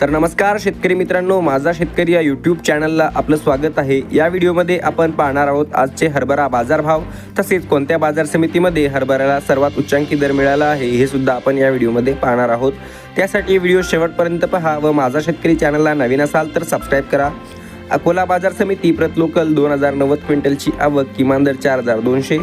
तर नमस्कार शेतकरी मित्रांनो माझा शेतकरी या यूट्यूब चॅनलला आपलं स्वागत आहे. या व्हिडिओमध्ये आपण पाहणार आहोत आजचे हरभरा बाजारभाव तसेच कोणत्या बाजार समितीमध्ये हरभऱ्याला सर्वात उच्चांकी दर मिळाला आहे हे सुद्धा आपण या व्हिडिओमध्ये पाहणार आहोत. त्यासाठी व्हिडिओ शेवटपर्यंत पहा व माझा शेतकरी चॅनलला नवीन असाल तर सबस्क्राईब करा. अकोला बाजार समिती प्रत लोकल दोन हजार नव्वद क्विंटलची आवक किमान दर चार हजार दोनशे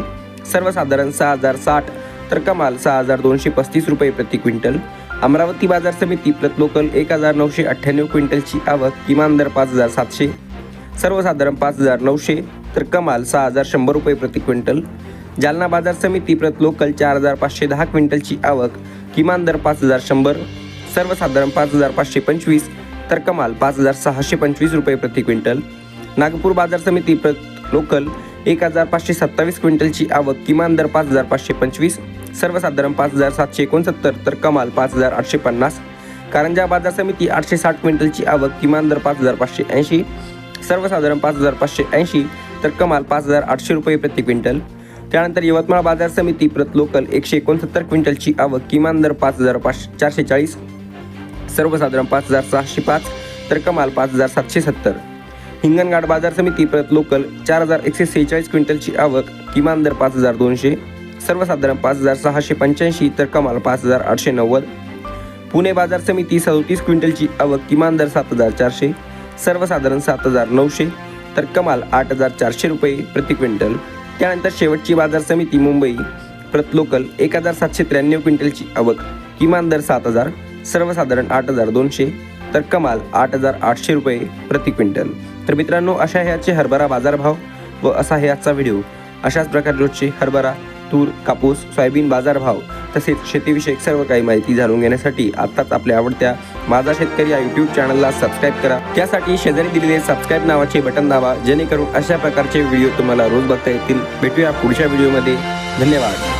सर्वसाधारण सहा हजार साठ तर कमाल सहा हजार दोनशे पस्तीस रुपये प्रति क्विंटल. अमरावती बाजार समिती प्रत लोकल एक हजार नऊशे अठ्ठ्याण्णव क्विंटलची आवक किमान दर पाच हजार सातशे सर्वसाधारण पाच हजार नऊशे तर कमाल सहा हजार शंभर रुपये प्रति क्विंटल. जालना बाजार समिती प्रत लोकल चार हजार पाचशे दहा क्विंटलची आवक किमान दर पाच हजार शंभर सर्वसाधारण पाच हजार पाचशे पंचवीस तर कमाल पाच हजार सहाशे पंचवीस रुपये प्रति क्विंटल. नागपूर बाजार समिती प्रत लोकल एक हजार पाचशे सत्तावीस क्विंटलची आवक किमान दर पाच हजार पाचशे पंचवीस सर्वसाधारण पाच हजार सातशे एकोणसत्तर तर कमाल पाच हजार आठशे पन्नास. कारंजा बाजार समिती आठशे साठ क्विंटलची आवक किमान दर पाच हजार पाचशे ऐंशी सर्वसाधारण पाच हजार पाचशे ऐंशी तर कमाल पाच हजार आठशे रुपये प्रति क्विंटल. त्यानंतर यवतमाळ बाजार समिती प्रत लोकल एकशे एकोणसत्तर क्विंटलची आवक किमान दर पाच हजार पाच चारशे चाळीस सर्वसाधारण पाच हजार सहाशे पाच तर कमाल पाच हजार सातशे सत्तर. हिंगणघाट बाजार समिती प्रत लोकल चार हजार एकशे सेहेचाळीस क्विंटलची आवक किमान दर पाच हजार दोनशे सर्वसाधारण पाच हजार सहाशे पंच्याऐंशी तर कमाल पाच हजार आठशे नव्वद. पुणे बाजार समिती सदोतीस क्विंटलची आवक किमान दर सात हजार चारशे सर्वसाधारण सात हजार नऊशे तर कमाल आठ हजार चारशे रुपये प्रति क्विंटल. त्यानंतर शेवटची बाजार समिती मुंबई प्रत लोकल एक हजार सातशे त्र्याण्णव क्विंटलची आवक किमान दर सात हजार सर्वसाधारण आठ हजार दोनशे तर कमाल आठ हजार आठशे रुपये प्रति क्विंटल. तर मित्रांनो अशा ह्याचे हरभरा बाजारभाव व असा हे आजचा व्हिडिओ. अशाच प्रकारे रोजचे हरभरा तूर कापूस सोयाबीन बाजारभाव तसेच शेतीविषयक सर्व काही माहिती जाणून घेण्यासाठी आत्ताच आपल्या आवडत्या माझा शेतकरी या यूट्यूब चॅनलला सबस्क्राईब करा. त्यासाठी शेजारी दिलेले सबस्क्राईब नावाचे बटन दाबा जेणेकरून अशा प्रकारचे व्हिडिओ तुम्हाला रोज बघता येतील. भेटूया पुढच्या व्हिडिओमध्ये धन्यवाद.